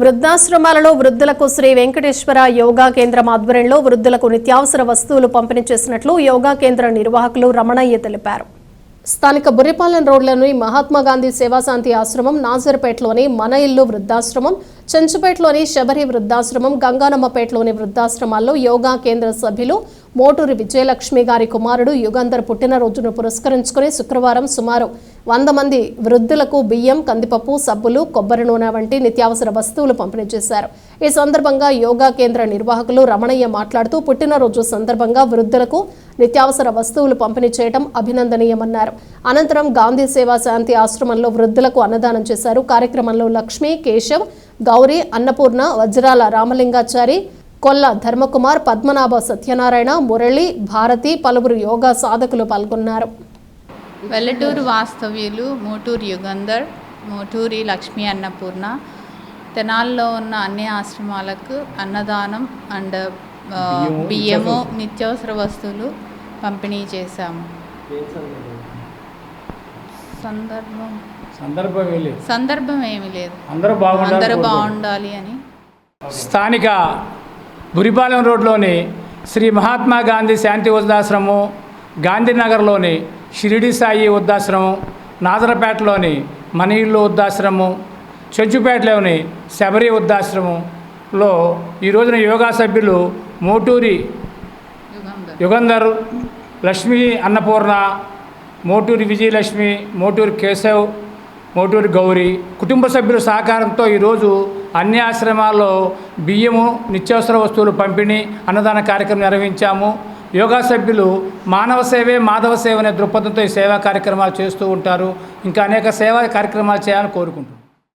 వృద్ధాశ్రమాలలో వృద్ధులకు శ్రీ వెంకటేశ్వర యోగా కేంద్రం ఆధ్వర్యంలో వృద్ధులకు నిత్యావసర వస్తువులు పంపిణీ చేసినట్లు యోగా కేంద్ర నిర్వాహకులు రమణయ్య తెలిపారు. స్థానిక బుర్రిపాలెం రోడ్లోని మహాత్మాగాంధీ సేవాశాంతి ఆశ్రమం నాజర్పేటలోని మన ఇల్లు వృద్ధాశ్రమం చెంచుపేటలోని శబరి వృద్ధాశ్రమం గంగానమ్మపేటలోని వృద్ధాశ్రమాల్లో యోగా కేంద్ర సభ్యులు మోటూరి విజయలక్ష్మి గారి కుమారుడు యుగంధర్ పుట్టినరోజును పురస్కరించుకుని శుక్రవారం సుమారు వంద మంది వృద్ధులకు బియ్యం కందిపప్పు సబ్బులు కొబ్బరి నూనె వంటి నిత్యావసర వస్తువులు పంపిణీ చేశారు. ఈ సందర్భంగా యోగా కేంద్ర నిర్వాహకులు రమణయ్య మాట్లాడుతూ పుట్టినరోజు సందర్భంగా వృద్ధులకు నిత్యావసర వస్తువులు పంపిణీ చేయడం అభినందనీయమన్నారు. అనంతరం గాంధీ సేవా శాంతి ఆశ్రమంలో వృద్ధులకు అన్నదానం చేశారు. కార్యక్రమంలో లక్ష్మి కేశవ్ గౌరీ అన్నపూర్ణ వజ్రాల రామలింగాచారి కొల్ల ధర్మకుమార్ పద్మనాభ సత్యనారాయణ మురళి భారతి పలువురు యోగా సాధకులు పాల్గొన్నారు. వెల్లటూరు వాస్తవ్యులు మోటూరు యుగంధర్ మోటూరి లక్ష్మీ అన్నపూర్ణ తెనాల్లో ఉన్న అన్ని ఆశ్రమాలకు అన్నదానం అండ్ బియ్యము నిత్యావసర వస్తువులు పంపిణీ చేశాము. సందర్భం? సందర్భం? వెళ్ళి సందర్భం ఏమీ లేదు. అందరూ బాగుండాలి అందరూ. బాగుండాలి అని. స్థానిక బురిపాలెం రోడ్లోని శ్రీ మహాత్మా గాంధీ శాంతి వృద్ధాశ్రమం గాంధీనగర్లోని షిరిడి సాయి వృద్ధాశ్రమం నాదరపేటలోని మన ఇల్లు వృద్ధాశ్రమం చెంచుపేటలోని శబరి వృద్ధాశ్రమంలో ఈ రోజున యోగా సభ్యులు మోటూరి యుగంధర్. లక్ష్మీ అన్నపూర్ణ మోటూరి విజయలక్ష్మి మోటూరి కేశవ్ మోటూరి గౌరి కుటుంబ సభ్యుల సహకారంతో ఈరోజు అన్ని ఆశ్రమాల్లో బియ్యము నిత్యావసర వస్తువులు పంపిణీ అన్నదాన కార్యక్రమం నిర్వహించాము. యోగా సభ్యులు మానవ సేవే మాధవ సేవ అనే దృక్పథంతో ఈ సేవా కార్యక్రమాలు చేస్తూ ఉంటారు. ఇంకా అనేక సేవా కార్యక్రమాలు చేయాలని కోరుకుంటున్నాను